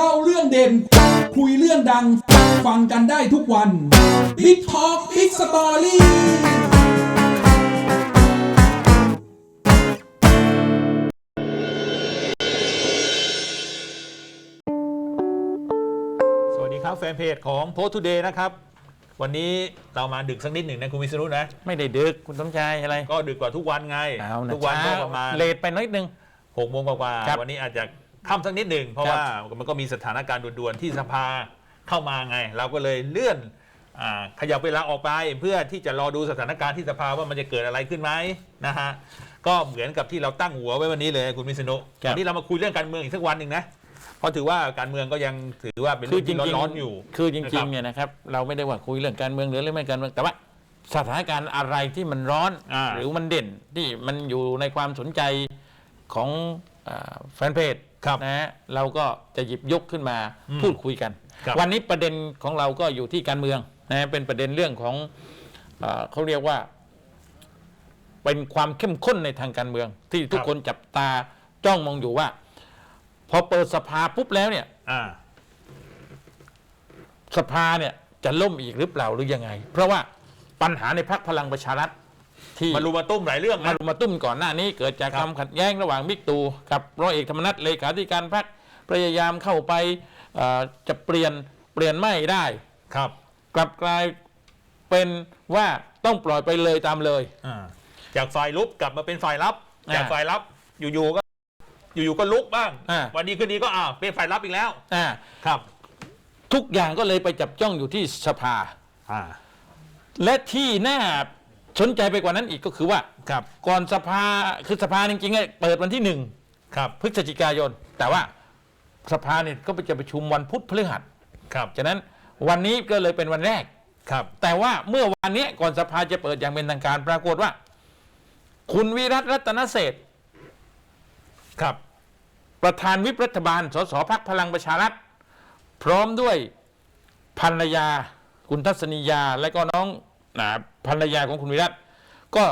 เล่าเรื่องเด่น คุยเรื่องดัง ฟังกันได้ทุกวัน Big Talk Big Story สวัสดีครับแฟนเพจของ Post Today นะครับ วันนี้เรามาดึกสักนิดหนึ่งนะคุณวิศนุนะ ไม่ได้ดึกคุณสมชายอะไรก็ดึกกว่าทุกวันไง เอานะทุกวันก็ช้าประมาณเลทไปนิดนึงหกโมงกว่าครับๆวันนี้อาจจะ ค่ำสักนิดหนึ่งเพราะครับว่ามันก็มีสถานการณ์ด่วนๆที่สภาเข้ามาไง เราก็เลยเลื่อนอาขยับเวลาออกไปเพื่อที่จะรอดูสถานการณ์ที่สภาว่ามันจะเกิดอะไรขึ้นไหมนะฮะก็เหมือนกับที่เราตั้งหัวไว้วันนี้เลยคุณวิษณุครับ วันนี้เรามาคุยเรื่องการเมืองอีกสักวันหนึ่งนะเพราะถือว่าการเมืองก็ยังถือว่าเป็นคืเรื่อองจริที่งร้อนๆอยู่ คือจนะคริรังบ ๆเนี่ยนะครับเราไม่ได้ว่าคุยเรื่องการเมืองหรือเรื่องไม่การเมืองแต่ว่าสถานการณ์อะไรที่มันร้อน อ่า หรือมันเด่นที่มันอยู่ในความสนใจของอ่าแฟนเพจ ครับนะฮะเราก็จะหยิบยกขึ้นมาอืมพูดคุยกัน ครับ วันนี้ประเด็นของเราก็อยู่ที่การเมืองนะฮะเป็นประเด็นเรื่องของอ่าเขาเรียกว่า เป็นความเข้มข้นในทางการเมือง ที่ทุกคนจับตาจ้องมองอยู่ว่า พอเปิดสภาปุ๊บแล้วเนี่ย อ่า สภาเนี่ยจะล่มอีกหรือเปล่าหรือยังไง เพราะว่าปัญหาในพักพลังประชารัฐ ที่มารุมมาตุ้มหลายเรื่องมานะรุมมาตุ้มก่อนหน้านี้ เกิดจากครัคบวามขัดแย้งระหว่างบิ๊กตู่กับร้อยเอกธรรมนัฐเลขาธิการพรรคพยายามเข้าไปเอ่อจะเปลี่ยนเปลี่ยนไม่ได้ ครับกลับกลายเป็นว่าต้องปล่อยไปเลยตามเลย อ่าจากฝ่ายลุกกลับมาเป็นฝ่ายรับ อ่าจากฝ่ายรับอยู่ๆก็ อยู่ๆก็ลุกบ้าง อ่า วันนี้คืนนี้ก็อ้าวเป็นฝ่ายรับอีกแล้ว อ่าครับทุกอย่างก็เลยไปจับจ้องอยู่ที่สภา อ่าและที่น่า สนใจไปกว่านั้นอีกก็คือว่า ครับ ก่อนสภาคือสภาจริงๆเนี่ยเปิดวันที่หนึ่งครับ พฤศจิกายน แต่ว่าสภาเนี่ยก็จะประชุมวันพุธพฤหัสครับ ฉะนั้นวันนี้ก็เลยเป็นวันแรก ครับ แต่ว่าเมื่อวานนี้ก่อนสภาจะเปิดอย่างเป็นทางการปรากฏว่า คุณวิรัตรัตนเศรษฐ์ครับ ประธานวิปรัฐบาล สสพักพลังประชารัฐ พร้อมด้วยภรรยา คุณทัศนียาและก็น้องนะ ภรรยาของคุณวิรัตก็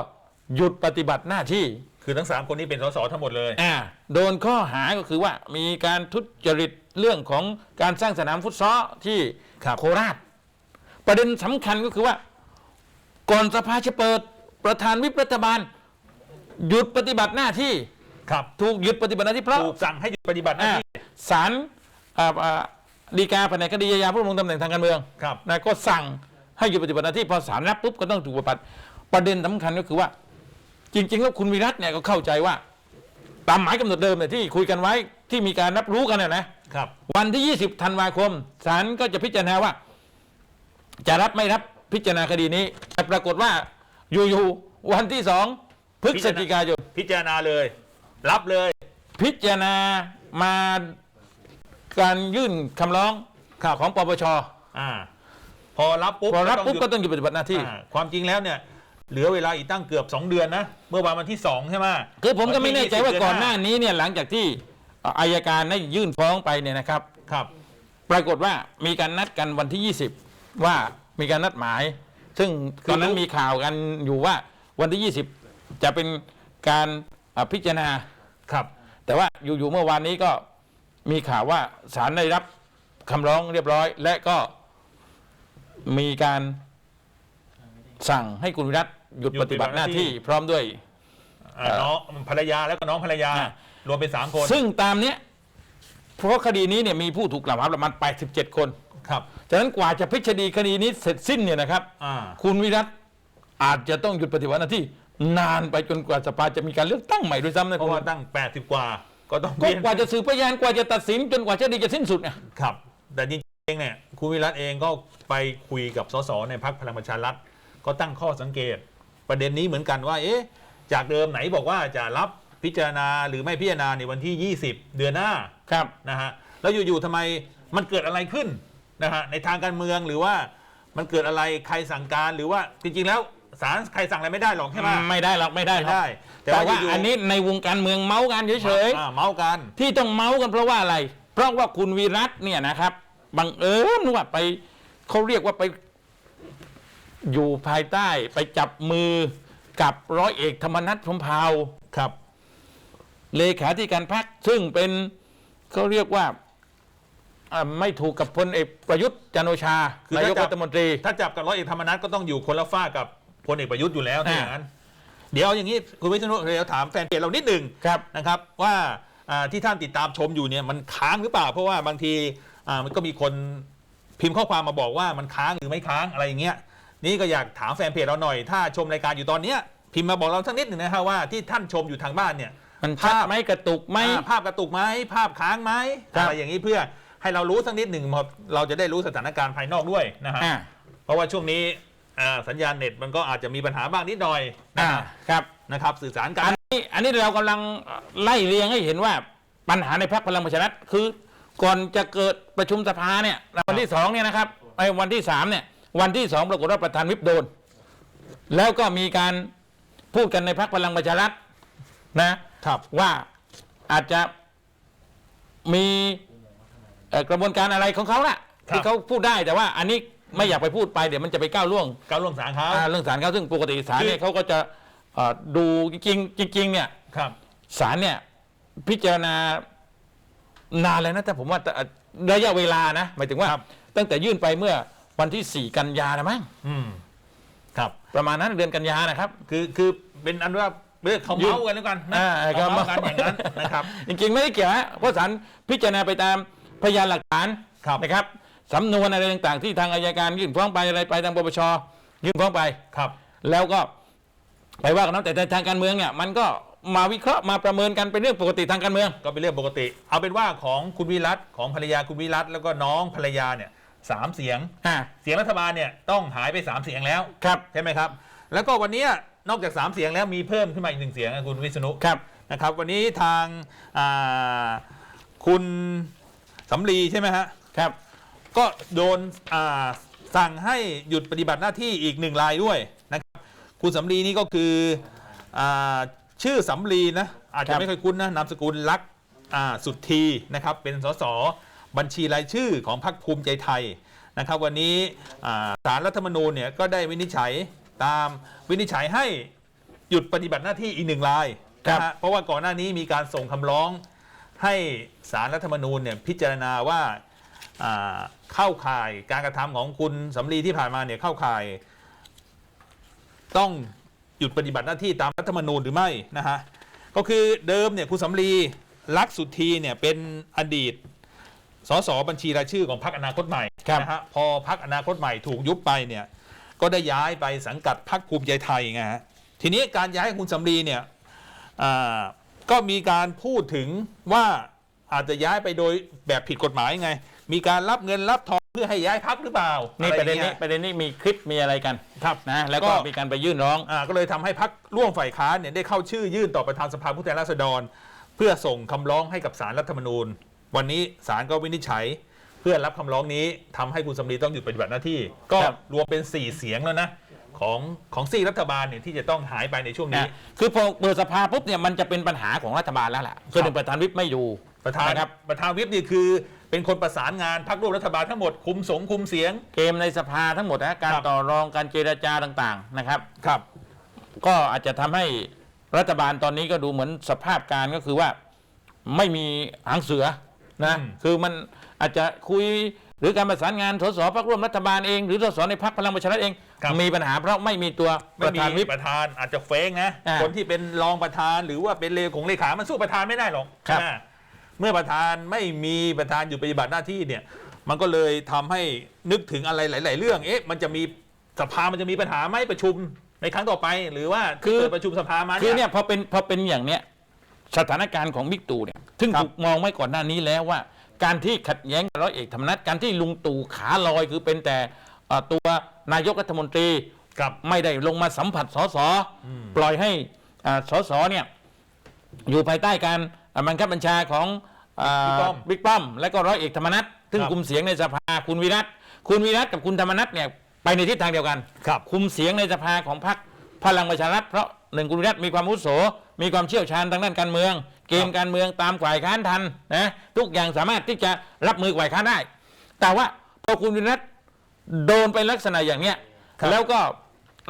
หยุดปฏิบัติหน้าที่คือทั้งสามคนนี้เป็นสสทั้งหมดเลย อ่าโดนข้อหาก็คือว่ามีการทุจริตเรื่องของการสร้างสนามฟุตซอลที่ครับโคราช ประเด็นสำคัญก็คือว่า ก่อนสภาจะเปิดประธานวิปรัฐบาล หยุดปฏิบัติหน้าที่ครับถูกหยุดปฏิบัติหน้าที่เพราะถูกสั่งให้หยุดปฏิบัติหน้าอ่าที่ศาลอ่าอ่าฎีกาแผนกคดีอาญาผู้ดำรงตำแหน่งทางการเมืองครับนะก็สั่ง ให้หยุดปฏิบัติหน้าที่พอศาลรับปุ๊บก็ต้องถูกปฏิบัติประเด็นสำคัญก็คือว่า จริง ๆ แล้วคุณวิรัตเนี่ยก็เข้าใจว่า ตามหมายกำหนดเดิมเนี่ยที่คุยกันไว้ที่มีการรับรู้กันนะนะครับวันที่ 20ธันวาคมศาลก็จะพิจารณาว่า จะรับไม่รับพิจารณาคดีนี้แต่ปรากฏว่าอยู่ๆวันที่สองพฤศจิกายนพิจารณาเลย รับเลย พิจารณามาการยื่นคำร้องของปปชอ่า พอรับปุ๊บพอรับปุ๊บหยุดก็ต้องหยุดปฏิบัติหน้าที่อ่าความจริงแล้วเนี่ยเหลือเวลาอีกตั้งเกือบ 2 เดือนนะ เมื่อวานวันที่ 2 ใช่ไหมคือผมก็ไม่แน่ใจว่าที่20ก่อนหน้านี้เนี่ยหลังจากที่อายการได้ยื่นฟ้องไปเนี่ยนะครับครับ ปรากฏว่ามีการนัดกันวันที่ 20 ว่ามีการนัดหมาย ซึ่งตอนนั้นมีข่าวกันอยู่ว่าวันที่ 20 จะเป็นการอ่าพิจารณาครับ แต่ว่าอยู่ๆเมื่อวานนี้ก็มีข่าวว่าศาลได้รับคำร้องเรียบร้อย และก็ มีการสั่งให้คุณวิรัตหยุดหยุดปฏิบัติหน้าปฏิบัติหน้าที่ที่พร้อมด้วยอ่าน้องภรรยาแล้วก็น้องภรรยา อ่ารวมเป็น3คนซึ่งตามเนี้ยเพราะคดีนี้เนี่ยมีผู้ถูกกล่าวหาประมาณ87 คนครับฉะนั้นกว่าจะพิจารณาคดีนี้เสร็จสิ้นเนี่ยนะครับ อ่าคุณวิรัตอาจจะต้องหยุดปฏิบัติหน้าที่ นานไปจนกว่าสภาจะมีการเลือกตั้งใหม่ด้วยซ้ำนะเพคุณราะว่าตั้ง 80 กว่า ก็ต้องก็เปลี่ยนกว่าจะสืบพยานกว่าจะตัดสินจนกว่าจะดีจะสิ้นสุดเนี่ย ครับ แต่จ ริงๆเนี่ยคุณวิรัตเองก็ไปคุยกับสสในพักพลังประชารัฐก็ตั้งข้อสังเกต ประเด็นนี้เหมือนกันว่า เอ๊ะ จากเดิมไหนบอกว่าจะรับพิจารณาหรือไม่พิจารณาในวันที่ 20 เดือนหน้าครับนะฮะแล้วอยู่ๆทำไมมันเกิดอะไรขึ้นนะฮะในทางการเมืองหรือว่ามันเกิดอะไรใครสั่งการหรือว่าจริงๆแล้วศาลใครสั่งอะไรไม่ได้หรอกใช่ไหมไม่ได้หรอกไม่ได้ไม่หรอกได้ แต่ว่ายู่ๆอันนี้ในวงการเมืองเมาส์กันเฉยอ่าเมาส์กันๆที่ต้องเมาส์กันเพราะว่าอะไร เพราะว่าคุณวิรัตเนี่ยนะครับ บังเอิญว่าไปเขาเรียกว่าไปอยู่ภายใต้ไปจับมือกับร้อยเอกธรรมนัฐพรหมเผ่าครับ เลขาธิการพรรคซึ่งเป็นเขาเรียกว่าอ่าไม่ถูกกับพลเอกประยุทธ์จันทร์โอชาคือนาถ้ายกจับรัฐมนตรี ถ้าจับกับร้อยเอกธรรมนัฐก็ต้องอยู่คนละฝ้ากกับพลเอกประยุทธ์อยู่แล้วถ้าอ่าอย่างนั้น เดี๋ยวอย่างนี้คุณวิษณุเดี๋ยวถามแฟนเพจเรานิดหนึ่งครับนะครับว่าอ่าที่ท่านติดตามชมอยู่เนี่ยมันค้างหรือเปล่า เพราะว่าบางที อ่ามันก็มีคนพิมพ์ข้อความมาบอกว่ามันค้างหรือไม่ค้างอะไรอย่างเงี้ยนี่ก็อยากถามแฟนเพจเราหน่อยถ้าชมรายการอยู่ตอนเนี้ยพิมพ์มาบอกเราสักนิดหนึ่งนะฮะว่าที่ท่านชมอยู่ทางบ้านเนี่ย มันชัดภาพ ไหมกระตุกไหม อ่าภาพกระตุกไหมภาพค้างไหมครับ อะไรอย่างนี้เพื่อให้เรารู้สักนิดหนึ่งเราจะได้รู้สถานการณ์ภายนอกด้วยนะฮะอ่าเพราะว่าช่วงนี้อ่าสัญญาณเน็ตมันก็อาจจะมีปัญหาบ้างนิดหน่อยนะอ่าครับครับ นะครับสื่อสารกัอันนนี้อันนี้เรากำลังไล่เรียงให้เห็นว่าปัญหาในพรรคพลังประชารัฐคือ ก่อนจะเกิดประชุมสภาเนี่ยวันที่สองเนี่ยนะครับไอ้วันที่สามเนี่ยวันที่สองปรากฏว่าประธานวิปโดน แล้วก็มีการพูดกันในพรรคพลังประชารัฐนะครับว่าอาจจะมีเอ่อกระบวนการอะไรของเขาล่ะครับที่เขาพูดได้แต่ว่าอันนี้ไม่อยากไปพูดไปเดี๋ยวมันจะไปก้าวล่วงก้าวล่วงสารเขาอ่าเรื่องศาลเขาซึ่งปกติศาลเนี่ยคือเขาก็จะเอ่อดูจริงๆจริงๆเนี่ยครับศาลเนี่ยพิจารณา นานเลยนะแต่ผมว่าแต่ระยะเวลานะหมายถึงว่าครับตั้งแต่ยื่นไปเมื่อวันที่ 4 กันยานะมั้งอืมครับ ประมาณนั้นเดือนกันยานะครับ คือคือเป็นอันว่าเรื่องเขายื่นเมาส์กันแล้วกันนะอ่าเขาเมาส์ก็กันอย่างนั้นนะครับ จริงๆไม่ได้เกี่ยวฮะเพราะศาลพิจารณาไปตามพยานหลักฐานครับนะครับสำนวนอะไรต่างๆ ที่ทางอายการยื่นฟ้องไปอะไรไปทางปปชยื่นฟ้องไปครับ แล้วก็ไปว่ากันนะแต่ในทางการเมืองเนี่ยมันก็ มาวิเคราะห์มาประเมินกันเป็นเรื่องปกติทางการเมือง ก็เป็นเรื่องปกติ เอาเป็นว่าของคุณวิรัตของภรรยาคุณวิรัตแล้วก็น้องภรรยาเนี่ยสามเสียง อ่า เสียงรัฐบาลเนี่ยต้องหายไปสามเสียงแล้วครับใช่ไหมครับ แล้วก็วันเนี้ยนอกจากสามเสียงแล้วมีเพิ่มขึ้นมาอีกหนึ่งเสียงนะคุณวิษณุ ครับ นะครับวันนี้ทางอ่าคุณสำลีใช่ไหมฮะครับ ก็โดนอ่าสั่งให้หยุดปฏิบัติหน้าที่อีกหนึ่งรายด้วยนะครับคุณสำลีนี่ก็คืออา ชื่อสำลีนะ อาจครัจะบไม่ค่อยคุ้นนะนามสกุลลักษณ์อ่าสุดทีนะครับ เป็นสสบัญชีรายชื่อของพรรคภูมิใจไทยนะครับ วันนี้อ่าศาลรัฐธรรมนูญเนี่ยก็ได้วินิจฉัยตามวินิจฉัยให้หยุดปฏิบัติหน้าที่อีกหนึ่งรายครับนะฮะเพราะว่าก่อนหน้านี้มีการส่งคำร้องให้ศาลรัฐธรรมนูญเนี่ยพิจารณาว่าอ่าเข้าข่ายการกระทำของคุณสำลีที่ผ่านมาเนี่ยเข้าข่าย ต้อง หยุดปฏิบัติหน้าที่ตามรัฐธรรมนูญหรือไม่นะฮะก็คือเดิมเนี่ยคุณสำลีลักษณ์สุทธีเนี่ยเป็นอดีตสสบัญชีรายชื่อของพรรคอนาคตใหม่ครับ นะฮะพอพรรคอนาคตใหม่ถูกยุบไปเนี่ยก็ได้ย้ายไปสังกัดพรรคภูมิใจไทยไงฮะทีนี้การย้ายคุณสำลีเนี่ยอ่าก็มีการพูดถึงว่าอาจจะย้ายไปโดยแบบผิดกฎหมายไง มีการรับเงินรับทองเพื่อให้ย้ายพักหรือเปล่านี่อประเด็นอย่างนี้งี้ยประเด็นนี้มีคลิปมีอะไรกันครับนะแล้วก็ก็มีการไปยื่นร้องอ่าก็เลยทำให้พักร่วมฝ่ายค้านเนี่ยได้เข้าชื่อยื่นต่อประธานสภาผู้แทนราษฎร เพื่อส่งคำร้องให้กับศาลรัฐธรรมนูญ วันนี้ศาลก็วินิจฉัย เพื่อรับคำร้องนี้ทำให้คุณสำลีต้องหยุดปฏิบัติหน้าที่ ก็ครับรวมเป็น 4 เสียงแล้วนะของของซีกรัฐบาลเนี่ยที่จะต้องหายไปในช่วงนี้นะคือพอเปิดสภาปุ๊บเนี่ยมันจะเป็นปัญหาของรัฐบาลแล้วล่ะคือหนึ่งประธานวิปไม่อยู่ประธานนะครับประธานวิปนี่คือ เป็นคนประสานงานพักร่วมรัฐบาลทั้งหมดคุมสงคุมเสียง เกมในสภาทั้งหมดนะการครับ ต่อรองการเจรจาต่างๆนะครับ ครับ ก็อาจจะทำให้รัฐบาลตอนนี้ก็ดูเหมือนสภาพการก็คือว่าไม่มีหางเสือนะอืม คือมันอาจจะคุยหรือการประสานงานสสพรรคร่วมรัฐบาลเอง หรือสสในพรรคพลังประชารัฐเอง มีปัญหาเพราะไม่มีตัวปไม่ระมีธานวิป ประธานอาจจะเฟ้งนะ อ่าคนที่เป็นรองประธานหรือว่าเป็นเลของเลขา มันสู้ประธานไม่ได้หรอกครับ ใช่ไหม เมื่อประธานไม่มีประธานอยู่ปฏิบัติหน้าที่เนี่ย มันก็เลยทำให้นึกถึงอะไรหลาย ๆ เรื่อง เอ๊ะ มันจะมีสภามันจะมีปัญหาไหมประชุมในครั้งต่อไป หรือว่าคือเกิดประชุมสภามาคือเนี่เนี่ยยพอเป็นพอเป็นอย่างเนี้ยสถานการณ์ของบิ๊กตู่เนี่ยซึ่งครับถูกมองไว้ก่อนหน้านี้แล้วว่า การที่ขัดแย้งกับร้อยเอกธรรมนัฐการที่ลุงตู่ขาลอยคือเป็นแต่เอ่อตัวนายกรัฐมนตรีกับไม่ได้ลงมาสัมผัสสสปล่อยให้อ่าสสเนี่ยอยู่ภายใต้การอ่า บังคับบัญชาของอ่าบิ๊กป้อมบิ๊กป้อม และก็ร้อยเอกธรรมนัฐซึ่งครับคุมเสียงในสภาคุณวิรัตคุณวิรัตกับคุณธรรมนัฐเนี่ยไปในทิศทางเดียวกันครับคุมเสียงในสภาของพรรคพลังประชารัฐเพราะหนึ่งคุณวิรัตมีความอาวุโส มีความเชี่ยวชาญทางด้านการเมือง เกมการเมืองตามฝ่ายค้านทันนะทุกอย่างสามารถที่จะรับมือฝ่ายค้านได้ แต่ว่าพอคุณวิรัตโดนไปลักษณะอย่างเนี้ยครับแล้วก็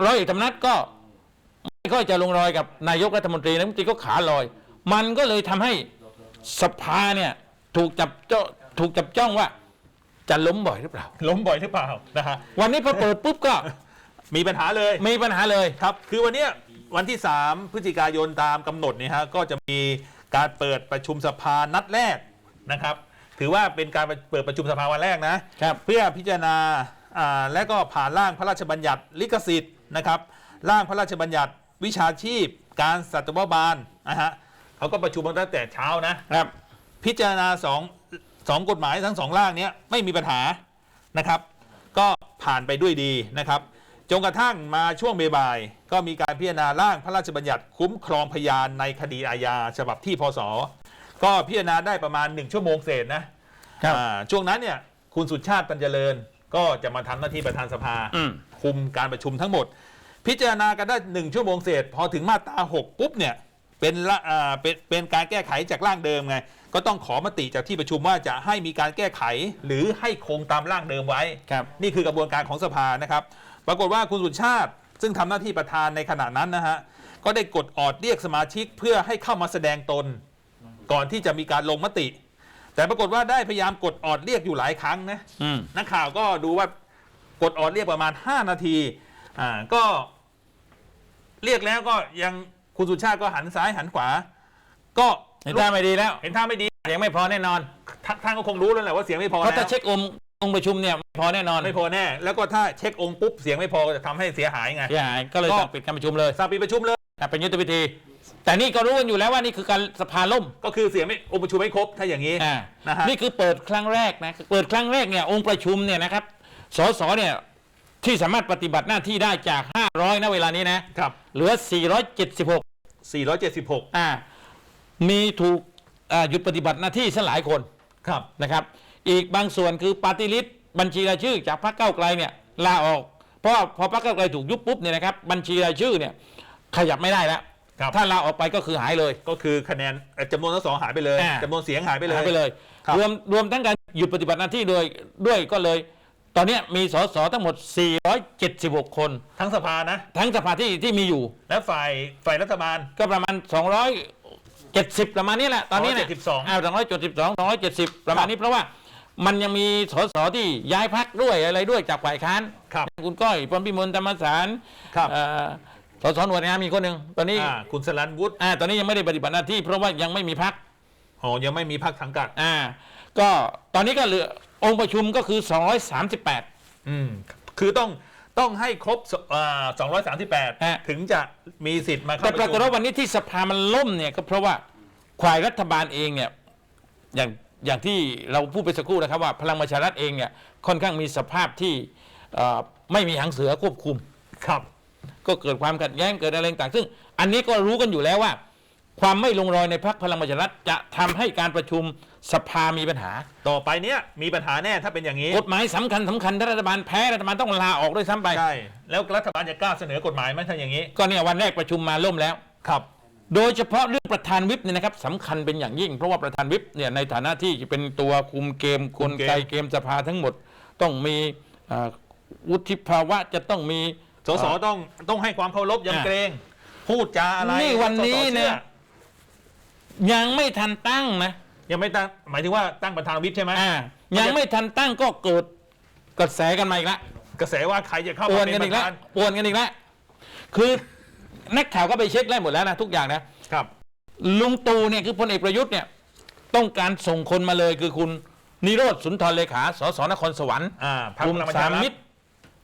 ร้อยเอกธรรมนัฐก็ไม่ค่อยจะลงรอยกับนายกรัฐมนตรีนายกรัฐมนตรีก็ขาลอย มันก็เลยทำให้สภาเนี่ยถูกจับจ้องถูกจับจ้องว่า จะล้มบ่อยหรือเปล่า ล้มบ่อยหรือเปล่านะฮะวันนี้พอเปิดปุ๊บก็มีปัญหาเลยมีปัญหาเลยครับ คือวันเนี้ยวันที่ 3 พฤศจิกายนตามกำหนดเนี่ยฮะก็จะมีการเปิดประชุมสภานัดแรกนะครับ ถือว่าเป็นการเปิดประชุมสภาวันแรกนะครับเพื่อพิจารณาอ่าและก็ผ่านร่างพระราชบัญญัติลิขสิทธิ์นะครับร่างพระราชบัญญัติวิชาชีพ การสัตวบาลนะฮะ เขาก็ประชุมกันตั้งแต่เช้านะ ครับ พิจารณาสองสองกฎหมายทั้งสองร่างเนี้ยไม่มีปัญหานะครับ ก็ผ่านไปด้วยดีนะครับจนกระทั่งมาช่วงบ่ายๆก็มีการพิจารณาร่างพระราชบัญญัติคุ้มครองพยานในคดีอาญาฉบับที่พศก็พิจารณาได้ประมาณ 1 ชั่วโมงเศษนะครับ อ่าช่วงนั้นเนี่ยคุณสุชาติปัญเจริญ ก็จะมาทำหน้าที่ประธานสภา อืม คุมการประชุมทั้งหมด พิจารณากันได้หนึ่งชั่วโมงเศษ พอถึงมาตรา6ปุ๊บเนี่ย เป็นละอ่าเป็นเป็นการแก้ไขจากร่างเดิมไง ก็ต้องขอมติจากที่ประชุมว่าจะให้มีการแก้ไขหรือให้คงตามร่างเดิมไว้ ครับ นี่คือกระบวนการของสภานะครับ ปรากฏว่าคุณสุชาติ ซึ่งทำหน้าที่ประธานในขณะนั้นนะฮะ ก็ได้กดออดเรียกสมาชิกเพื่อให้เข้ามาแสดงตน ก่อนที่จะมีการลงมติ แต่ปรากฏว่าได้พยายามกดออดเรียกอยู่หลายครั้งนะ อืม นักข่าวก็ดูว่ากดออดเรียกประมาณ 5 นาที อ่า ก็เรียกแล้วก็ยัง คุณสุชาติก็หันซ้ายหันขวา ก็เห็นท่าไม่ดีแล้วเห็นท่าไม่ดีเสียงไม่พอแน่นอนท่านท่านก็คงรู้แล้วแหละว่าเสียงไม่พอเพราะแล้ถ้าวเช็คองค์องค์ประชุมเนี่ยไม่พอแน่นอนไม่พอแน่ แล้วก็ถ้าเช็คองค์ปุ๊บเสียงไม่พอก็จะทำให้เสียหายไงเสียหายก็เลยก็สั่งปิดการประชุมเลยสาปีประชุมเลยอะเป็นยุทธวิธี แต่นี่ก็รู้กันอยู่แล้วว่านี่คือการสภาล่มก็คือเสียงไม่องค์ประชุมไม่ครบถ้าอย่างนี้อ่านะฮะนี่คือเปิดครั้งแรกนะเปิดครั้งแรกเนี่ยองค์ประชุมเนี่ยนะครับสสเนี่ย ที่สามารถปฏิบัติหน้าที่ได้จาก 500นะเวลานี้นะครับ เหลือ 476 476 อ่ามีถูกอ่าหยุดปฏิบัติหน้าที่ซะหลายคนครับ นะครับ อีกบางส่วนคือปาร์ตี้ลิสต์บัญชีรายชื่อจากพรรคเก้าวไกลเนี่ยลาออก เพราะว่าพอพรรคเก้าวไกลถูกยุบปุ๊บเนี่ยนะครับบัญชีรายชื่อเนี่ยขยับไม่ได้แล้ว ครับ ถ้าลาออกไปก็คือหายเลย ก็คือคะแนนเอ่อจำนวนสสหายไปเลยอ่าจำนวนเสียงหายไปเลย หายไปเลย ครับ รวมรวมทั้งการหยุดปฏิบัติหน้าที่โดยด้วยก็เลย ตอนเนี้ยมีสสทั้งหมด 476 คน ทั้งสภานะ ทั้งสภาที่ที่มีอยู่ และฝ่ายฝ่ายรัฐบาล ก็ประมาณ 270 ประมาณนี้แหละ ตอนนี้เนี่ย272อ่า272 270 ประมาณนี้เพราะว่ามันยังมีสสที่ย้ายพักด้วยอะไรด้วยจากฝ่ายค้านครับคุณก้อยพรหมพิมลธรรมสารครับเอ่อสสหน่วยงานมีคนหนึ่งตอนนี้อ่าคุณสลันวุฒิอ่าตอนนี้ยังไม่ได้ปฏิบัติหน้าที่เพราะว่ายังไม่มีพักอ๋อยังไม่มีพักสังกัดอ่าก็ตอนนี้ก็เหลือ องค์ประชุมก็คือ 238 อืมคือต้องต้องให้ครบสอ่าฮะ238ถึงจะมีสิทธิ์มาเข้าแต่ประปรากฏชุมว่าวันนี้ที่สภามันล่มเนี่ยก็เพราะว่าควายรัฐบาลเองเนี่ยอย่างอย่างที่เราพูดไปสักครู่นะครับว่าพลังประชารัฐเองเนี่ยค่อนข้างมีสภาพที่เอ่อไม่มีหางเสือควบคุม ครับ ก็เกิดความขัดแย้งเกิดอะไรต่างๆซึ่งอันนี้ก็รู้กันอยู่แล้วว่า ความไม่ลงรอยในพรรคพลังประชารัฐจะทำให้การประชุมสภามีปัญหา ต่อไปเนี้ยมีปัญหาแน่ถ้าเป็นอย่างนี้กฎหมายสำคัญสำคัญถ้ารัฐบาลแพ้รัฐบาลต้องลาออกด้วยซ้ำไป ใช่แล้วรัฐบาลจะกล้าเสนอกฎหมายไหมถ้าอย่างนี้ก็เนี่ยวันแรกประชุมมาล่มแล้ว ครับ โดยเฉพาะเรื่องประธานวิปเนี่ยนะครับสำคัญเป็นอย่างยิ่ง เพราะว่าประธานวิปเนี่ยในฐานะที่เป็นตัวคุมเกมกลไกเกมสภาทั้งหมด ต้องมีเอ่อวุฒิภาวะจะต้องมี สสต้องต้องให้ความเคารพยำอ่าเกรง พูดจาอะไรนี่วันนี้สสเนี่ยชื่อ ยังไม่ทันตั้งนะยังไม่ตั้งหมายถึงว่าตั้งประธานวิปใช่ไหมอ่ายังไม่ทันตั้งก็เกิดกระแสกันมาอีกแล้วกระแสว่าใครจะเข้าปวมานเป็กันนปอีกระแล้วธานปวนกันอีกแล้วคือนักข่าวก็ไปเช็คได้หมดแล้วนะทุกอย่างนะ ครับ ลุงตู่เนี่ยคือพลเอกประยุทธ์เนี่ยต้องการส่งคนมาเลยคือคุณนิโรธสุนทรเลขาสสนครสวรรค์อ่าพรรคกลุ่มพลังประสาชามรัฐมิตร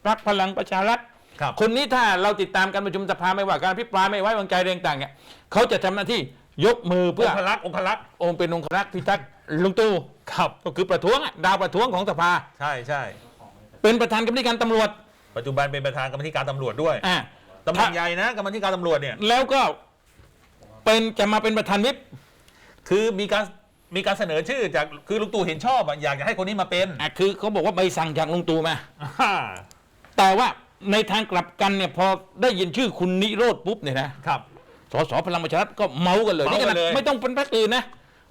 รักพลังประชารัฐครับ คนนี้ถ้าเราติดตามการประชุมสภาไม่ว่าการพิปรายไม่ไว้วางใจเรื่องต่างเนี่ยเขาจะทำหน้าที่ ยกมือเพื่เพื่ออองคลักษ์องคลักษ์องค์เป็นองครักษ์พิทักษ์ลุงตู่ครับก็คือประท้วงอะดาวประท้วงของสภา ใช่ใช่เป็นประธานกรรมธิการตำรวจปัจจุบันเป็นประธานกรรมธิการตำรวจด้วยอ่าตำแหน่งใหญ่นะกรรมธิการตำรวจเนี่ย แล้วก็เป็นจะมาเป็นประธานวิปคือมีการมีการเสนอชื่อจากคือลุงตู่เห็นชอบอะอยากจะให้คนนี้มาเป็นอะคือเขาบอกว่าใบสั่งจากลุงตู่มา อ่าแต่ว่าในทางกลับกันเนี่ยพอได้ยินชื่อคุณนิโรธปุ๊บเนี่ยนะครับ สสพลังประชารัฐก็เมากันเลยเมานี่กัขนนาดเลย ไม่ต้องเป็นพรรคอื่นนะ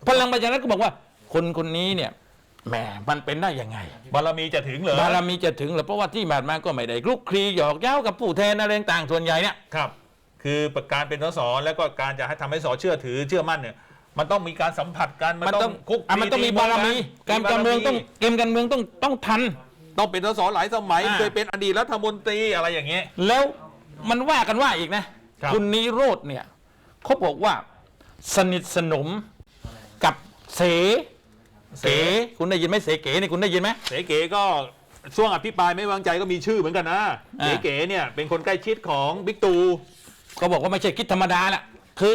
พลังประชารัฐก็บอกว่า คนคนนี้เนี่ยแหมมันเป็นได้ยังไง บารมีจะถึงเหรอบารมีจะถึงเหรือเพราะว่าที่ผ่านมาก็ไม่ได้คลุกคลีหยอกเย้ากับผู้แทนอะไรต่างๆส่วนใหญ่เนี่ย ครับ คือประการเป็นสสแล้วก็การจะให้ทำให้สเชื่อถือเชื่อมั่นเนี่ย มันต้องมีการสัมผัสกันมันต้องคุกอะมันต้องมีบารมีการการเมืองต้องเกมการเมืองต้องต้องทัน ต้องเป็นสสหลายสมัยอ่า เคยเป็นอดีตรัฐมนตรีอะไรอย่างเงี้ย แล้วมันว่ากันว่าอีกนะ ครับคุณนิโรธเนี่ยเขาบอกว่าสนิทสนมกับเสเก๋คุณได้ยินไหมเสเก๋เนี่ยคุณได้ยินไหมเสเก๋ก็ช่วงอภิปรายไม่วางใจก็มีชื่อเหมือนกันนะอ่าเสเก๋เนี่ยเป็นคนใกล้ชิดของบิ๊กตูก็บอกว่าไม่ใช่คิดธรรมดาละคือ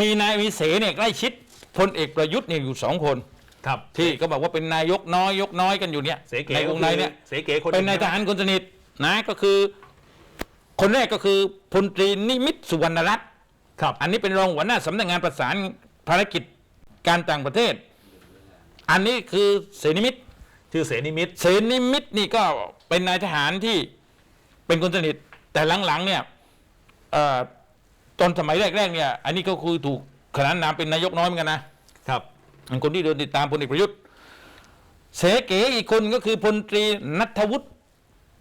มีนายมีเสเนี่ยใกล้ชิดพลเอกประยุทธ์เนี่ยอยู่สองคนครับที่ก็บอกว่าเป็นนายกน้อยยกน้อยกันอยู่เนี่ยเสเก๋ในวงในเนี่ยเสเก๋คนเป็นนายทหารคนสนิทนะก็คือ คนแรกก็คือพลตรีนิมิตรสุวรรณรัตน์ครับ อันนี้เป็นรองหัวหน้าสำนักงานประสานภารกิจการต่างประเทศ อันนี้คือเสนิมิตรชื่อเสนิมิตรเสนิมิตรนี่ก็เป็นนายทหารที่เป็นคนสนิทแต่หลังๆเนี่ยเอ่อตอนสมัยแรกๆเนี่ย อันนี้ก็คือถูกขนานนามเป็นนายกน้อยเหมือนกันนะครับเป็นคนที่เดินติดตามพลเอกประยุทธ์เสเก๋อีกคนก็คือพลตรีนัทวุฒิ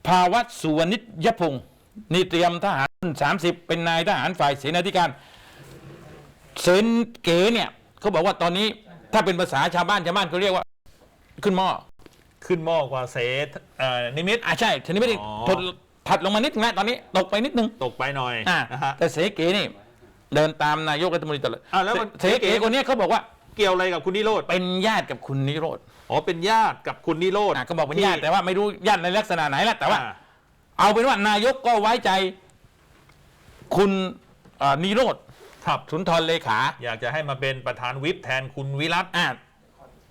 ภาวัตสุวรรณิยพงศ์ นี่เตรียมทหารรุ่น30เป็นนายทหารฝ่ายเสนาธิการเสนเก๋เนี่ยเขาบอกว่าตอนนี้ถ้าเป็นภาษาชาวบ้านชาวบ้านเขาเรียกว่า ขึ้นหม้อขึ้นหม้อกว่าเสเอ่อนิมิตรอ่าใช่ทีนี้ไม่ได้อ๋อ ถดถัดลงมานิดนึงแล้วตอนนี้ตกไปนิดนึงตกไปหน่อยอ่านะฮะ แต่เสเก๋นี่เดินตามนายกรัฐมนตรีตลอดอ้าวแล้วมัน เสเก๋คนเนี้ยเขาบอกว่าเกี่ยวอะไรกับคุณนิโรธเป็นญาติกับคุณนิโรธ อ๋อเป็นญาติกับคุณนิโรธ อะเขาบอกเป็นญาติแต่ว่าไม่รู้ญาติในลักษณะไหนละแต่ว่า อ่ เอาเป็นว่านายกก็ไว้ใจ คุณเอ่อนิโรธครับ สุนทรเลขา อยากจะให้มาเป็นประธานวิปแทนคุณวิรัตอ่า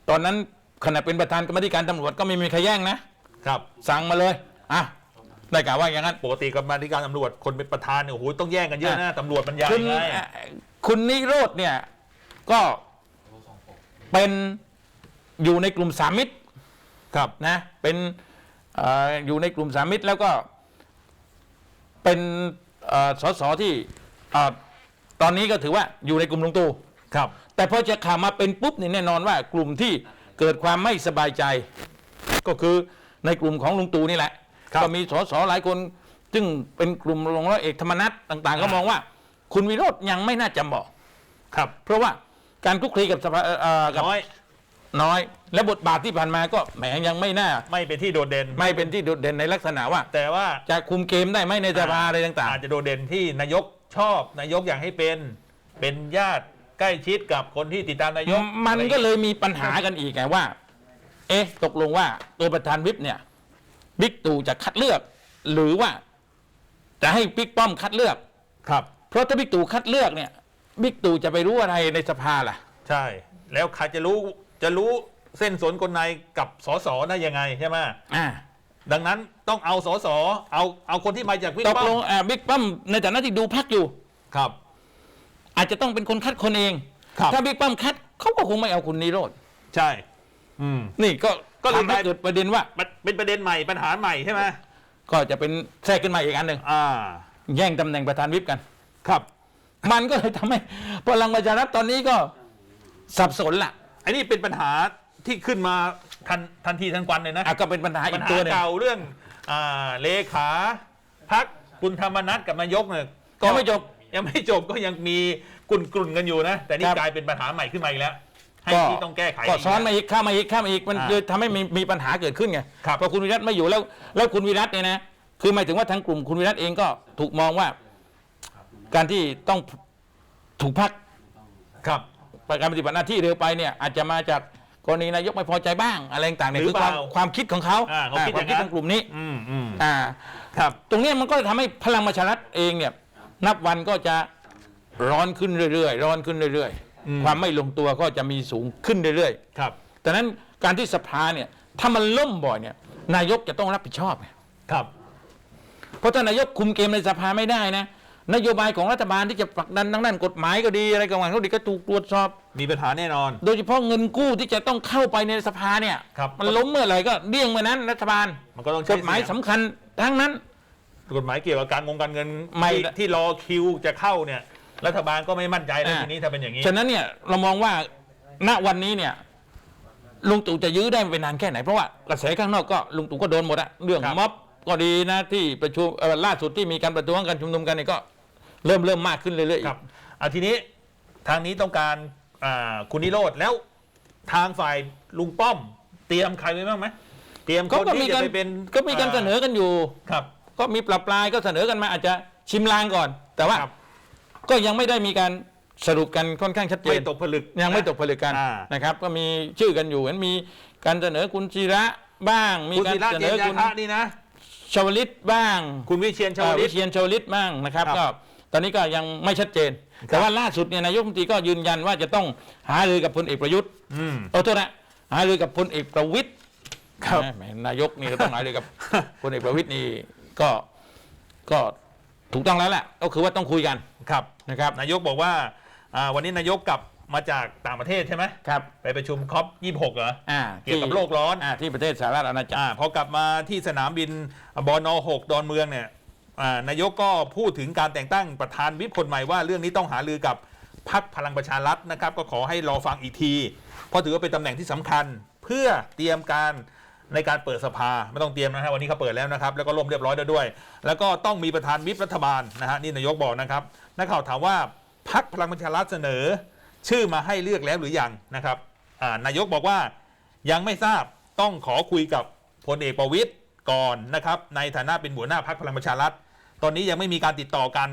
ตอนนั้นขณะเป็นประธานกรรมาธิการตำรวจก็ไม่มีใครแย่งนะ ครับ สั่งมาเลยอะได้กล่าวว่าอย่างนั้น ปกติกรรมาธิการตำรวจคนเป็นประธานเนี่ยโอ้โหต้องแย่งกันเยอะนะตำรวจมันใหญ่คุณไงเอ่อคุณนิโรธเนี่ย ก็เป็นอยู่ในกลุ่มสามมิตรครับนะ เป็นเอออยู่ในกลุ่มสามมิตรแล้วก็ เป็นเอ่อสสที่เอ่อตอนนี้ก็ถือว่าอยู่ในกลุ่มลุงตู่ครับ แต่พอจะข่าวมาเป็นปุ๊บนี่แน่นอนว่ากลุ่มที่เกิดความไม่สบายใจ ก็คือในกลุ่มของลุงตู่นี่แหละครับก็มีสสหลายคน ซึ่งเป็นกลุ่มรองร้อยเอกธรรมนัฐต่างๆ ก็มองว่า คุณวิโรจน์ยังไม่น่าจะเหมาะครับ เพราะว่าการคลุกคลีกับสภาเอ่อเอ่อกับ น้อยน้อย และบทบาทที่ผ่านมาก็แหมยังไม่น่า ไม่เป็นที่โดดเด่น ไม่เป็นที่โดดเด่นในลักษณะว่า แต่ว่าจะคุมเกมได้ไหมในสภาอะไรต่างอาจจะโดดเด่นที่นายกชอบนายกอยากให้เป็นเป็นญาติใกล้ชิดกับคนที่ติดตามนายกๆ มันก็เลยมีปัญหากันอีกไงว่า เอ๊ะ ตกลงว่าตัวประธานวิปเนี่ยบิ๊กตู่จะคัดเลือก หรือว่า จะให้บิ๊กป้อมคัดเลือก ครับ เพราะถ้าบิ๊กตู่คัดเลือกเนี่ยบิ๊กตู่จะไปรู้อะไรในสภาล่ะ ใช่ แล้วใครจะรู้ จะรู้เส้นสนกลในกับสสได้ยังไงใช่ไหมอ่าดังนั้นต้องเอาสสเอาเอาคนที่มาจากวิตกป้อลมงอ่าบิ๊กป้อมในฐานะที่ดูพักอยู่ ครับ อาจจะต้องเป็นคนคัดคนเอง ครับ ถ้าบิ๊กป้อมคัดเขาก็คงไม่เอาคุณนิโรธใช่ อืม นี่ก็ก็เลยทำให้กลาย เกิดประเด็นว่า มันเป็นประเด็นใหม่ปัญหาใหม่ใช่ไหมก็จะเป็นแทรกขึ้นมาอีกอันหนึ่งอ่า แย่งตำแหน่งประธานวิปกัน ครับ มันก็เลยทำให้พลังประชารัฐตอนนี้ก็สับสนละ อันนี้เป็นปัญหาที่ขึ้นมาทันทันทีทันควันเลยนะอะก็เป็นปัญหาปัอีญกหาตัวหนึงเก่าเรื่องอ่าเลขาพักคุณธรรมนัฐกับนายกเนี่ยก็ยังไม่จบยังไม่จบก็ยังมีกลุ่นกลุ่นๆกันอยู่นะ แต่นี่ครับ กลายเป็นปัญหาใหม่ขึ้นมาอีกแล้ว ให้ก็ที่ต้องแก้ไข ก็ซ้อนกมาอีกข้ามมาอีกข้ามมาอีกมันอ่าเลยทำให้มีมีปัญหาเกิดขึ้นไงครับพอคุณวิรัตไม่อยู่แล้ว แล้วคุณวิรัตเนี่ยนะคือหมายถึงว่าทางกลุ่มคุณวิรัตเองก็ถูกมองว่า การที่ต้องถูกพักครับ การปฏิบัติหน้าที่เร็วไปเนี่ยอาจจะมาจากกรณีนายกไม่พอใจบ้างอะไรต่างๆเนี่ยหรืคืออความเปล่าความคิดของเขาอ่าเขาคิดอ่าความคิดอย่างนั้น ของกลุ่มนี้อืมอืม อ่าครับ ตรงเนี้ยมันก็ทำให้พลังประชารัฐเองเนี่ยนับวันก็จะร้อนขึ้นเรื่อยๆร้อนขึ้นเรื่อยอืม ๆ ความไม่ลงตัวก็จะมีสูงขึ้นเรื่อยครับๆแต่นั้นการที่สภาเนี่ยถ้ามันล่มบ่อยเนี่ยนายกจะต้องรับผิดชอบไงครับ เพราะถ้านายกคุมเกมในสภาไม่ได้นะ นโยบายของรัฐบาลที่จะผลักดันทางด้านกฎหมายก็ดีอะไรก็ว่าก็ดีก็ถูกตรวจสอบ มีปัญหาแน่นอน โดยเฉพาะเงินกู้ที่จะต้องเข้าไปในสภาเนี่ยครับ มันล้มเมื่อไหร่ก็เดี่ยงเมื่อนั้นรัฐบาลมันก็ต้องกใช้ฎหมายเสีสำงคัญทั้งนั้น กฎหมายเกี่ยวกับการงงการเงินไม่ ที่ที่รอคิวจะเข้าเนี่ย รัฐบาลก็ไม่มั่นใจแล้วอ่าทีนี้ถ้าเป็นอย่างนี้ฉะนั้นเนี่ยเรามองว่าณวันนี้เนี่ยลุงตู่จะยื้อได้ไปนานแค่ไหนเพราะว่ากระแสข้างนอกก็ลุงตู่ก็โดนหมดอะเรื่องครับม็อบก็ดีนะที่ประชุมเอ่อล่าสุดที่มีการประท้วงกันชุมนุมกันเนี่ยก็ เริ่มเริ่มมากขึ้นเรื่อยๆครับเอาทีนี้ทางนี้ต้องการอ่าคุณนิโรธแล้วทางฝ่ายลุงป้อม เตรียมใครไว้บ้างไหมเตรียมคเขานก็ที่มีจะการไปเป็นก็มีการเสนอกันอยู่ ครับ ก็มีปรับปลายก็เสนอกันมาอาจจะชิมลางก่อน แต่ว่าครับ ก็ยังไม่ได้มีการสรุปกันค่อนข้างชัดเจไม่นตกผลึกยังไม่นะ ตกผลึกกันอ่านะครับ ก็มีชื่อกันอยู่เห็นมีการเสนอคุณศิระบ้าง มีคุณการศิระเสเจนนอจาคุณคะนี่นะ ชวลิตบ้างคุณวิเชียนชวเอ่อลิวิตเชียนชวลิตบ้างนะครับ ครับ ก็ต อนนี้ก็ยังไม่ชัดเจน แต่ว่าล่าสุดเนี่ยนายกรัฐมนตรีก็ยืนยันว่าจะต้องหารือกับพลเอกประยุทธ์อืมเออโทษนะหารือกับพลเอกประวิตยครับนะแหมนายกนี่ก็ต้องหารือกับพลเอกประวิตยนี่ก็ก็ถูกต้องแล้วแหละก็คือว่าต้องคุยกันครับนะครับ นายกบอกว่าอ่าวันนี้นายกกลับมาจากต่างประเทศใช่ไหมครับไปประชุมคอป26 เหรออ่าเกี่ยวกับโลกร้อนอ่าที่ประเทศสหรัฐอาณาจักรอ่าพอกลับมาที่สนามบินบน6ดอนเมืองเนี่ยอ่า นายกก็พูดถึงการแต่งตั้งประธานวิปคนใหม่ว่าเรื่องนี้ต้องหารือกับพักพลังประชารัฐนะครับ ก็ขอให้รอฟังอีกที เพราะถือว่าเป็นตำแหน่งที่สำคัญ เพื่อเตรียมการในการเปิดสภาไม่ต้องเตรียมนะฮะวันนี้เขาเปิดแล้วนะครับ แล้วก็ล่มเรียบร้อยแล้วด้วย แล้วก็ต้องมีประธานวิปรัฐบาลนะฮะนี่นายกบอกนะครับนักข่าวถามว่าพักพลังประชารัฐเสนอ ชื่อมาให้เลือกแล้วหรือยังนะครับนายกบอกว่ายังไม่ทราบต้องขอคุยกับพลเอกประวิตยก่อนนะครับในฐานะเป็นหัวหน้าพักพลังประชารัฐ ตอนนี้ยังไม่มีการติดต่อกัน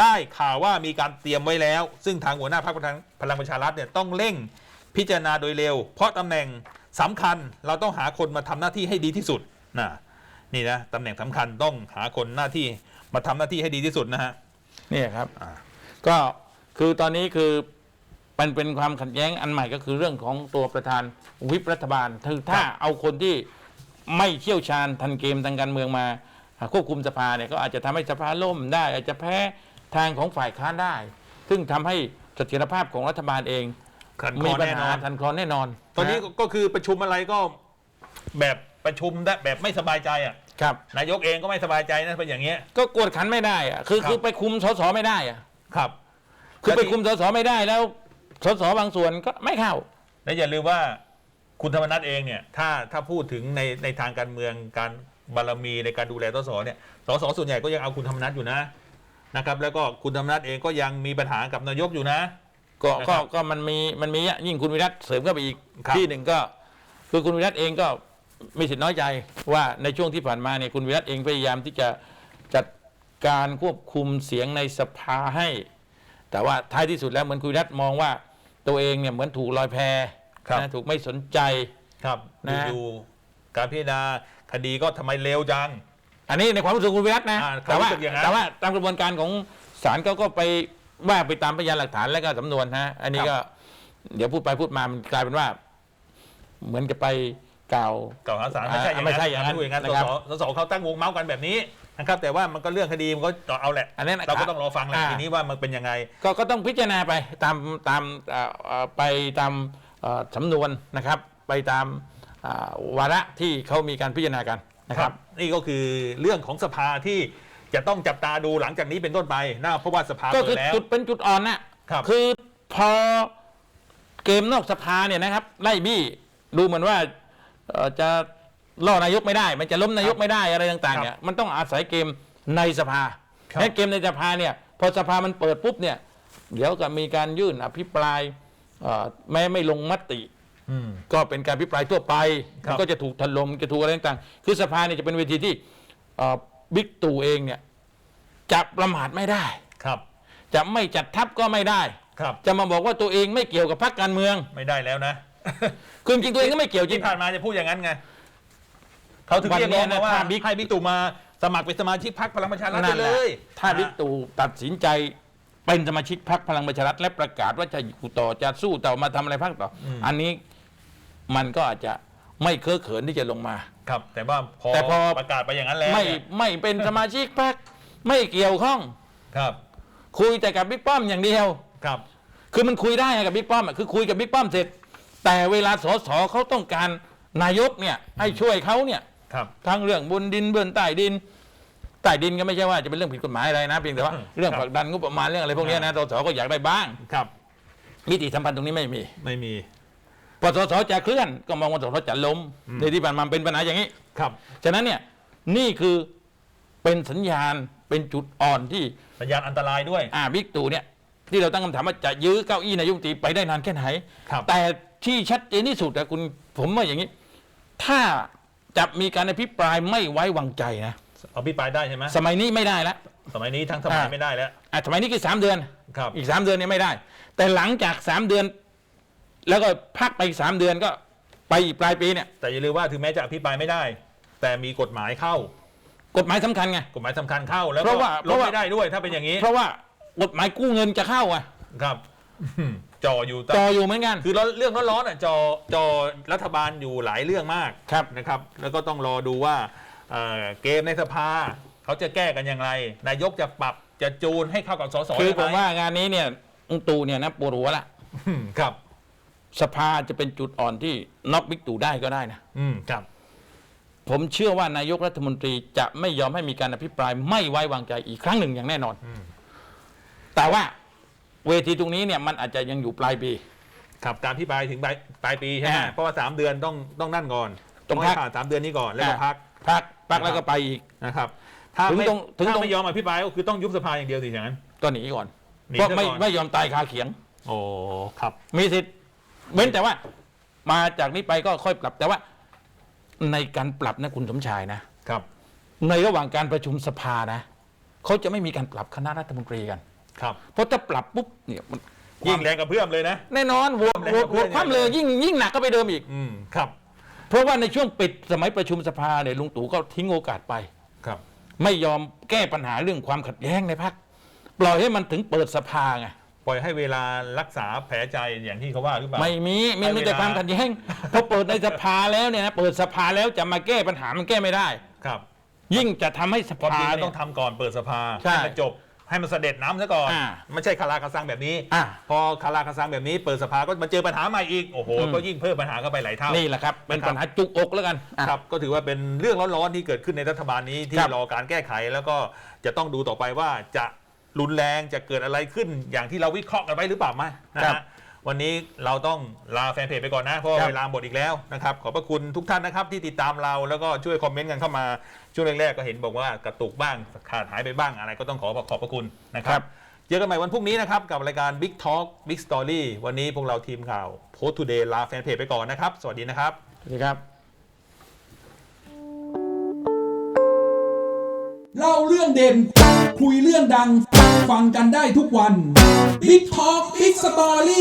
ได้ข่าวว่ามีการเตรียมไว้แล้ว ซึ่งทางหัวหน้าพักพลังประชารัฐเนี่ยต้องเร่งพิจารณาโดยเร็ว เพราะตำแหน่งสำคัญเราต้องหาคนมาทำหน้าที่ให้ดีที่สุดนะนี่นะตำแหน่งสำคัญต้องหาคนหน้าที่มาทำหน้าที่ให้ดีที่สุดนะฮะเนี่ยครับอ่าก็คือตอนนี้คือมันเป็นความขัดแย้งอันใหม่ก็คือเรื่องของตัวประธานวิปรัฐบาลคือถ้าเอาคนที่ไม่เชี่ยวชาญทันเกมทางการเมืองมา ควบคุมสภาเนี่ยก็อาจจะทำให้สภาล่มได้ อาจจะแพ้ทางของฝ่ายค้านได้ ซึ่งทำให้เสถียรภาพของรัฐบาลเองขัดคมีอปัญแน่นหาอนทันคลอนแน่นอน ตอนนี้ะก็ก็คือประชุมอะไรก็แบบประชุมได้แบบไม่สบายใจอะครับนายกเองก็ไม่สบายใจนะเป็นอย่างเงี้ยก็กวดขันไม่ได้อะคือครับคือไปคุมสสไม่ได้อะครับ คือไปแล้วที่คุมสสไม่ได้แล้วสสบางส่วนก็ไม่เข้า และอย่าลืมว่าคุณธรรมนัฐเองเนี่ยถ้าถ้าพูดถึงในในทางการเมืองการ บารมีในการดูแลสสเนี่ยสสส่วนใหญ่ก็ยังเอาคุณธรรมนัฐอยู่นะนะครับแล้วก็คุณธรรมนัฐเองก็ยังมีปัญหากับนายกอยู่นะ ก็นะคก็รับก็มันมีมันมีอะยิ่งคุณวิรัตเสริมเข้าไปอีกครับ ที่หนึ่งก็ คือคุณวิรัตเองก็มีสิทธิ์น้อยใจว่าในช่วงที่ผ่านมาเนี่ยคุณวิรัตเองพยายามที่จะจัดการควบคุมเสียงในสภาให้ แต่ว่าท้ายที่สุดแล้วเหมือนคุณวิรัตมองว่า ตัวเองเนี่ยเหมือนถูกลอยแพครับ นะถูกไม่สนใจ ครับนะ อยู่ๆการพิจารณา คดีก็ทำไมเร็วจัง อันนี้ในความรู้สึกคุณวิรัตนะอ่าแต่ว่าความรู้สึกอย่างนั้นแต่ว่าตามกระบวนการของศาลเขาก็ไปว่าไปตามพยานหลักฐานและก็สำนวนฮะอันนี้ก็ เดี๋ยวพูดไปพูดมามันกลายเป็นว่า เหมือนจะไปกล่าว กล่าวหาศาลไม่ใช่อย่างไม่นั้นใช่อย่างนั้นพูดอย่างนั้นนะครับ สสสเขาตั้งวงเมาส์กันแบบนี้นะครับแต่ว่ามันก็เรื่องคดีมันก็เอาแหละ อันนั้นนะเราก็ต้องรอฟังแหละอ่า ทีนี้ว่ามันเป็นยังไง ก็ก็ต้องพิจารณาไปตามตามเอ่อเอ่อไปตามเอ่อสำนวนนะครับ ไปตามอ่า วาระที่เขามีการพิจารณากันนะครับ นี่ก็คือเรื่องของสภาที่จะต้องจับตาดูหลังจากนี้เป็นต้นไปนะเพราะว่าสภาก็เปิคืดอแล้ว จุดเป็นจุดอ่อนนะครับอพอเกมนอกสภาเนี่ยนะครับ ไล่บี้ดูเหมือนว่าเอ่อจะล่อนายกไม่ได้ มันจะล้มนายกไม่ได้อะไรต่างๆเนี่ยมันต้องอาศัยเกมในสภาครับ และเกมในสภาเนี่ยพอสภามันเปิดปุ๊บเนี่ย เดี๋ยวก็มีการยื่นอภิปรายเอ่อแม้ไม่ลงมติอืม ก็เป็นการพิปรายทั่วไปครับมันก็จะถูกถล่มจะถูกอะไรต่างๆ คือสภาเนี่ยจะเป็นเวทีที่เอ่อบิ๊กตู่เองเนี่ยจะประมาทไม่ได้ครับ จะไม่จัดทัพก็ไม่ได้ครับ จะมาบอกว่าตัวเองไม่เกี่ยวกับพรรคการเมืองไม่ได้แล้วนะคือจริงๆตัวเองก็ไม่เกี่ยวจริที่งผ่านมาจะพูดอย่างนั้นไงเขาถึงวันเรียกนี้ร้องนะมาว่าถ้าบิ๊กให้บิ๊กตู่มาสมัครเป็นสมาชิกพรรคพลังประชารัฐนั่ไปนแหเลละยถ้าบิ๊กตู่ตัดสินใจเป็นสมาชิกพรรคพลังประชารัฐและประกาศว่าจะอยู่ต่อจะสู้ต่อมาทำอะไรพรรคต่อออันนี้ มันก็อาจจะไม่เคอะเขินที่จะลงมา ครับ แต่ว่าพอแต่พอ ประกาศไปอย่างนั้นแล้วไม่เนี่ยไม่เป็นสมาชิกพรรคไม่เกี่ยวข้อง ครับ คุยแต่กับบิ๊กป้อมอย่างเดียว ครับ คือมันคุยได้กับบิ๊กป้อมอะคือคุยกับบิ๊กป้อมเสร็จ แต่เวลาสสเขาต้องการนายกเนี่ยให้ช่วยเขาเนี่ย ครับ ทั้งเรื่องบนดินเบื้องใต้ดินใต้ดินก็ไม่ใช่ว่าจะเป็นเรื่องผิดกฎหมายอะไรนะเพียงแต่ว่าอืมเรื่องครับผลักดันงบประมาณเรื่องอะไรพวกเนี้ยนะสสก็อยากได้บ้าง ครับ มิติสัมพันธ์ตรงนี้ไม่มี ไม่มี พอสสจะเคลื่อนก็มองว่าสสจะล้มในที่ผ่านมาเป็นปัญหาอย่างนี้ครับ ฉะนั้นเนี่ยนี่คือเป็นสัญญาณเป็นจุดอ่อนที่สัญญาณอันตรายด้วย อ่าบิ๊กตู่เนี่ยที่เราตั้งคำถามว่าจะยื้อเก้าอี้นายกรัฐมนตรีไปได้นานแค่ไหน ครับ แต่ที่ชัดเจนที่สุดนะคุณผมว่าอย่างนี้ ถ้าจะมีการอภิปรายไม่ไว้วางใจนะเอาพี่ปลายได้ใช่ไหมสมัยนี้ไม่ได้แล้วสมัยนี้ทั้งสมัยอ่าไม่ได้แล้วอะสมัยนี้คือสามเดือน ครับ อีกสามเดือนเนี่ยไม่ได้ แต่หลังจากสามเดือน แล้วก็พักไปอีกสามเดือนก็ไปอีกปลายปีเนี่ยแต่อย่าลืมว่าถึงแม้จะอภิปรายไม่ได้ แต่มีกฎหมายเข้า กฎหมายสำคัญไง กฎหมายสำคัญเข้าแล้วเพก็ราะว่าลเพราะดว่า ไม่ได้ด้วยถ้าเป็นอย่างนี้เพราะว่ากฎหมายกู้เงินจะเข้าอะครับจออยู่ตั้งจออยู่เหมือนกัน คือเรื่องร้อนๆอะจอจอรัฐบาลอยู่หลายเรื่องมากครับนะครับ แล้วก็ต้องรอดูว่าเอ่อเกมในสภา เขาจะแก้กันอย่างไร นายกจะปรับจะจูนให้เข้ากับสสคือได้ไหผมว่างานนี้เนี่ยลุงตู่เนี่ยนะปวดหัวละ อืมครับ สภาจะเป็นจุดอ่อนที่น็อกบิ๊กตู่ได้ก็ได้นะ อืมครับ ผมเชื่อว่านายกรัฐมนตรีจะไม่ยอมให้มีการอภิปรายไม่ไว้วางใจอีกครั้งหนึ่งอย่างแน่นอน อืม แต่ว่าเวทีตรงนี้เนี่ยมันอาจจะยังอยู่ปลายปี ครับการพิปรายถึงปลายปลายปีใช่ไหมอ่าเพราะว่าสามเดือนต้องต้องนั่นก่อนต้องให้พักผ่านสามเดือนนี้ก่อนแล้วก็อ่าพักพักพักนะครับแล้วก็ไปอีก นะครับถ้าถึงไม่ตรงถึงถ้าตรงไม่ยอมอภิปรายก็คือต้องยุบสภาอย่างเดียวสิอย่างนั้น ก็หนีก่อนหนีเพราะซะไม่ก่อนไม่ยอมตายคาเขียง โอ้ครับ มีสิทธิ์ เว้นแต่ว่า มาจากนี้ไปก็ค่อยปรับแต่ว่า ในการปรับนะคุณสมชายนะครับ ในระหว่างการประชุมสภานะเขาจะไม่มีการปรับคณะรัฐมนตรีกัน ครับ เพราะถ้าปรับปุ๊บเนี่ยมันยิ่งแรงกับเพื่อมเลยนะ แน่นอนโหวตแรงโหวกัตบโหเพื่วอนตคว่ำเลยยิ่งยิ่งหนักก็ไปเดิมอีก อืมครับ เพราะว่าในช่วงปิดสมัยประชุมสภาเนี่ยลุงตู่ก็ทิ้งโอกาสไป ครับ ไม่ยอมแก้ปัญหาเรื่องความขัดแย้งในพักปล่อยให้มันถึงเปิดสภาไง ปล่อยให้เวลารักษาแผลใจอย่างที่เขาว่าหรือเปล่า ไม่มีมีให้มีเวลาแต่ความขัดแย้งพอเปิดในสภาแล้วเนี่ยนะเปิดสภาแล้วจะมาแก้ปัญหามันแก้ไม่ได้ ครับ ยิ่งจะทำให้สความภาจริงมันเนี่ต้อยงทำก่อนเปิดสภาใช่ให้มันจบให้มันเสด็จน้ำซะก่อนอ่าไม่ใช่คาราคาซังแบบนี้ อ่า พอคาราคาซังแบบนี้เปิดสภาก็มาเจอปัญหาใหม่อีกโอ้โหอืมก็ยิ่งเพิ่มปัญหาเข้าไปหลายเท่า นี่แหละครับเป็นนะครับปัญหาจุกอกแล้วกันอะ ครับก็ถือว่าเป็นเรื่องร้อนๆที่เกิดขึ้นในรัฐบาลนี้ที่ครับรอการแก้ไขแล้วก็จะต้องดูต่อไปว่าจะ รุนแรงจะเกิดอะไรขึ้นอย่างที่เราวิเคราะห์กันไว้หรือเปล่าไหมนะครัฮะบวันนี้เราต้องลาแฟนเพจไปก่อนนะเพราะว่าครับเวลาหมดอีกแล้วนะครับขอบพระคุณทุกท่านนะครับที่ติดตามเราแล้วก็ช่วยคอมเมนต์กันเข้ามาช่วงแรกๆก็เห็นบอกว่ากระตุกบ้างขาดหายไปบ้างอะไรก็ต้องขอขอบพระคุณนะครับเจอกันใหม่วันพรุ่งนี้นะครับ กับรายการ Big Talk Big Story วันนี้พวกเราทีมข่าว Post Today ลาแฟนเพจไปก่อนนะครับ สวัสดีนะครับ สวัสดีครับ เล่าเรื่องเด่น คุยเรื่องดัง ฟังกันได้ทุกวัน Big Talk Big Story